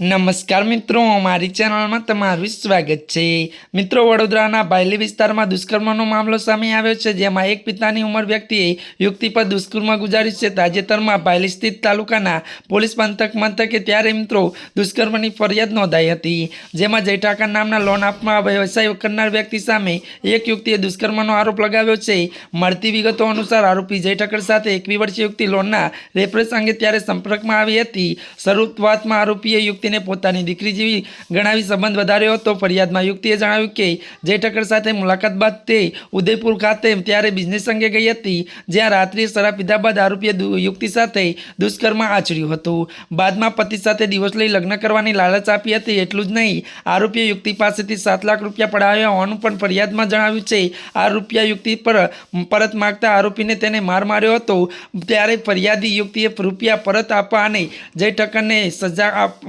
નમસ્કાર મિત્રો, મારી ચેનલમાં તમારું સ્વાગત છે. મિત્રો, વડોદરાના બાયલી વિસ્તારમાં દુષ્કર્મનો મામલો સામે આવ્યો છે, જેમાં એક પિતાની ઉંમર વ્યક્તિએ યુક્તિ પર દુષ્કર્મ ગુજાર્યું છે. તાજેતરમાં બાયલી સ્થિત તાલુકાના પોલીસ પંથક મથકે ત્યારે મિત્રો દુષ્કર્મની ફરિયાદ નોંધાઈ હતી, જેમાં જયઠાકર નામના લોન આપમાં વ્યવસાય કરનાર વ્યક્તિ સામે એક યુક્તિએ દુષ્કર્મનો આરોપ લગાવ્યો છે. મળતી વિગતો અનુસાર આરોપી જયઠાકર સાથે એકવી વર્ષીય યુક્તિ લોનના રેફરન્સ અંગે ત્યારે સંપર્કમાં આવી હતી. શરૂઆતમાં આરોપીએ યુક્તિને પોતાની દીકરી જેવી ગણાવી સંબંધ વધાર્યો હતો. ફરિયાદમાં યુક્તિએ જણાવ્યું કે જય ઠક્કર સાથે મુલાકાત બાદ તે ઉદયપુર ખાતે ત્યારે બિઝનેસ અંગે ગઈ હતી, જ્યાં રાત્રિ શરાબ પીધા બાદ આરોપીએ યુક્તિ સાથે દુષ્કર્મ આચર્યું હતું. બાદમાં પતિ સાથે દિવસ લઈ લગ્ન કરવાની લાલચ આપી હતી, એટલું જ નહીં, આરોપીએ યુક્તિ પાસેથી સાત લાખ રૂપિયા પડાવ્યા હોવાનું પણ ફરિયાદમાં જણાવ્યું છે. આ રૂપિયા યુક્તિ પર પરત માગતા આરોપીને તેને માર માર્યો હતો. ત્યારે ફરિયાદી યુક્તિએ રૂપિયા પરત આપવા અને જય ઠક્કરને સજા આપ-